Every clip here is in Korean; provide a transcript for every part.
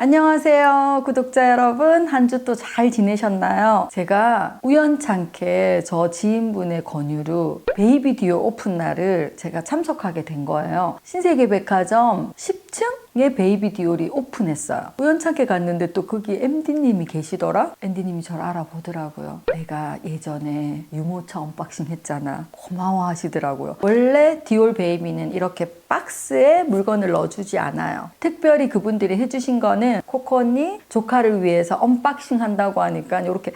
안녕하세요, 구독자 여러분. 한 주 또 잘 지내셨나요? 제가 우연찮게 저 지인분의 권유로 베이비 듀오 오픈 날을 제가 참석하게 된 거예요. 신세계 백화점 10층 에 베이비 듀올이 오픈했어요. 우연찮게 갔는데 또 거기 MD님이 계시더라? MD님이 저를 알아보더라고요. 내가 예전에 유모차 언박싱 했잖아. 고마워 하시더라고요. 원래 디올 베이비는 이렇게 박스에 물건을 넣어주지 않아요. 특별히 그분들이 해주신 거는 코코 언니 조카를 위해서 언박싱 한다고 하니까 이렇게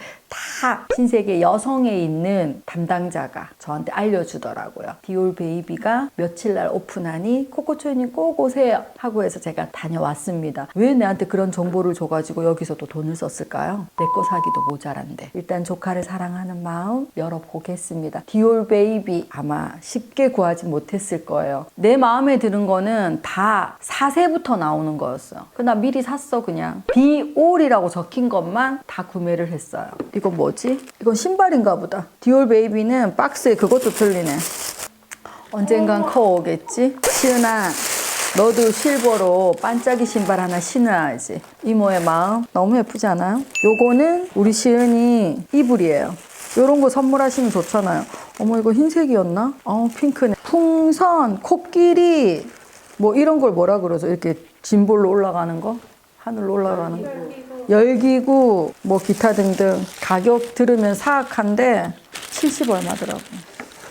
다 신세계 여성에 있는 담당자가 저한테 알려주더라고요. 디올 베이비가 며칠 날 오픈하니 코코초이님 꼭 오세요 하고 해서 제가 다녀왔습니다. 왜 내한테 그런 정보를 줘가지고 여기서 또 돈을 썼을까요? 내 거 사기도 모자란데 일단 조카를 사랑하는 마음 열어보겠습니다. 디올 베이비 아마 쉽게 구하지 못했을 거예요. 내 마음에 드는 거는 다 4세부터 나오는 거였어요. 그나 미리 샀어 그냥. 디올이라고 적힌 것만 다 구매를 했어요. 이건 뭐지? 이건 신발인가 보다. 디올 베이비는 박스에 그것도 틀리네. 언젠간 커 오겠지? 시은아, 너도 실버로 반짝이 신발 하나 신어야지. 이모의 마음 너무 예쁘지 않아요? 요거는 우리 시은이 이불이에요. 요런 거 선물하시면 좋잖아요. 어머 이거 흰색이었나? 어 핑크네. 풍선, 코끼리 뭐 이런 걸 뭐라 그러죠? 이렇게 짐볼로 올라가는 거? 하늘로 올라가는 거. 열기구, 뭐 기타 등등 가격 들으면 사악한데 70 얼마더라고.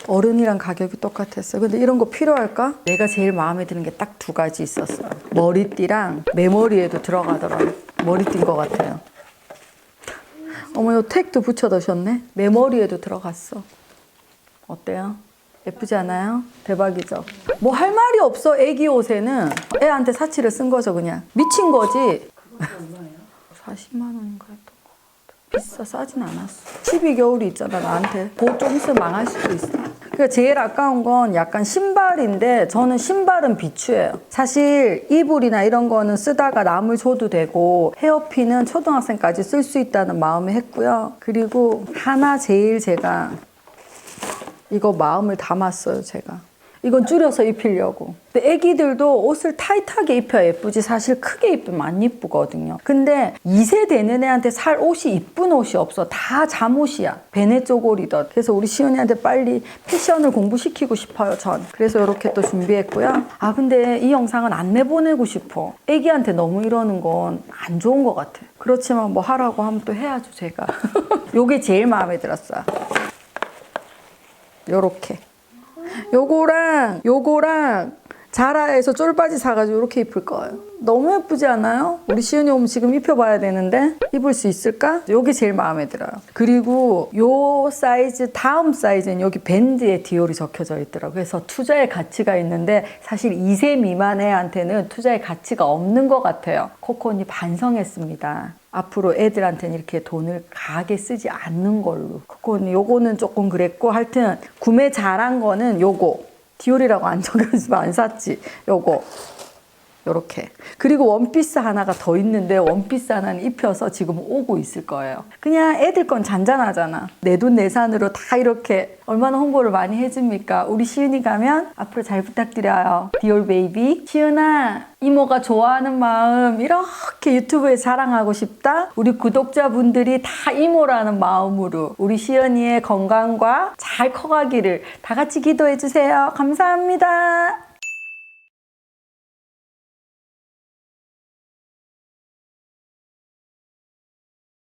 어른이랑 가격이 똑같았어요. 근데 이런 거 필요할까? 내가 제일 마음에 드는 게 딱 두 가지 있었어요. 머리띠랑 메모리에도 들어가더라고. 머리띠인 것 같아요. 어머, 요 택도 붙여두셨네? 메모리에도 들어갔어. 어때요? 예쁘지 않아요? 대박이죠? 뭐 할 말이 없어, 애기 옷에는. 애한테 사치를 쓴 거죠, 그냥. 미친 거지. 40만 원인가 했던 것 같아. 비싸, 싸진 않았어. 12겨울이 있잖아, 나한테. 그거 좀 있으면 망할 수도 있어. 그러니까 제일 아까운 건 약간 신발인데 저는 신발은 비추예요. 사실 이불이나 이런 거는 쓰다가 남을 줘도 되고 헤어핀은 초등학생까지 쓸 수 있다는 마음에 했고요. 그리고 하나 제일 제가 이거 마음을 담았어요, 제가. 이건 줄여서 입히려고. 근데 애기들도 옷을 타이트하게 입혀야 예쁘지 사실 크게 입으면 안 이쁘거든요. 근데 2세 되는 애한테 살 옷이 이쁜 옷이 없어. 다 잠옷이야. 베네 쪼고리덧. 그래서 우리 시은이한테 빨리 패션을 공부시키고 싶어요, 전. 그래서 이렇게 또 준비했고요. 아, 근데 이 영상은 안 내보내고 싶어. 애기한테 너무 이러는 건 안 좋은 것 같아. 그렇지만 뭐 하라고 하면 또 해야죠, 제가. 요게 제일 마음에 들었어요. 요렇게. 요거랑 요거랑 자라에서 쫄바지 사가지고 이렇게 입을 거예요. 너무 예쁘지 않아요? 우리 시은이 오면 지금 입혀봐야 되는데 입을 수 있을까? 요게 제일 마음에 들어요. 그리고 요 사이즈 다음 사이즈는 여기 밴드에 디올이 적혀져 있더라고요. 그래서 투자의 가치가 있는데 사실 2세 미만 애한테는 투자의 가치가 없는 것 같아요. 코코니 반성했습니다. 앞으로 애들한테는 이렇게 돈을 가게 쓰지 않는 걸로. 코코니 요거는 조금 그랬고 하여튼 구매 잘한 거는 요거. 디올이라고 안 적혀있으면 안 샀지. 요거. 요렇게. 그리고 원피스 하나가 더 있는데 원피스 하나는 입혀서 지금 오고 있을 거예요. 그냥 애들 건 잔잔하잖아. 내 돈 내산으로 다 이렇게 얼마나 홍보를 많이 해줍니까? 우리 시은이 가면 앞으로 잘 부탁드려요. 디올 베이비. 시은아, 이모가 좋아하는 마음 이렇게 유튜브에 자랑하고 싶다? 우리 구독자분들이 다 이모라는 마음으로 우리 시은이의 건강과 잘 커가기를 다 같이 기도해 주세요. 감사합니다.